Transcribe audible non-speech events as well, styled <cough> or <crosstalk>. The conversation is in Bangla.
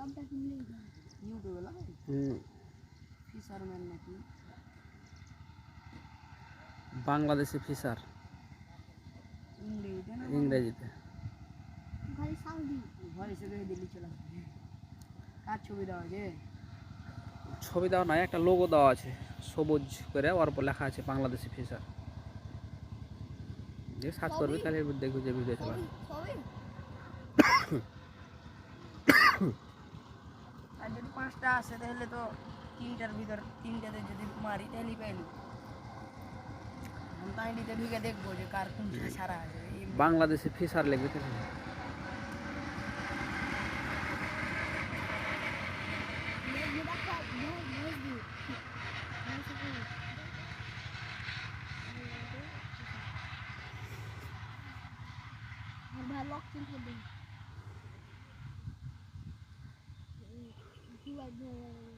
নামটা শুনলেই ইউটিউবে লাগাই হুম, ফিশারম্যান নাকি বাংলাদেশি ফিশার। ইংরেজিতে। না ইংরেজিতে ঘরে সাউদি ভয়েসে করে দিল্লি চলে কার ছবি দেওয়া আছে ছবি দেওয়া নাই একটা লোগো দেওয়া আছে সবুজ করে ওর উপর লেখা আছে বাংলাদেশি ফিশার। যে সার্চ করবি তাহলে দেখবি যে ভিডিও চলে <coughs> পাঁচটা আসে তাহলে তো তিনটার ভিতর তিনটাতে যদি মারি তাহলেই পাইলি আমি আইডিতে ঢুকে দেখবো যে কার কোনটা সারা আছে এই বাংলাদেশি ফিশার লিখবি তাহলে মেঘ দেখা মেঘ মেঘ দি মেঘ থেকে আর ভাই লক চিনতে like, no, no, no.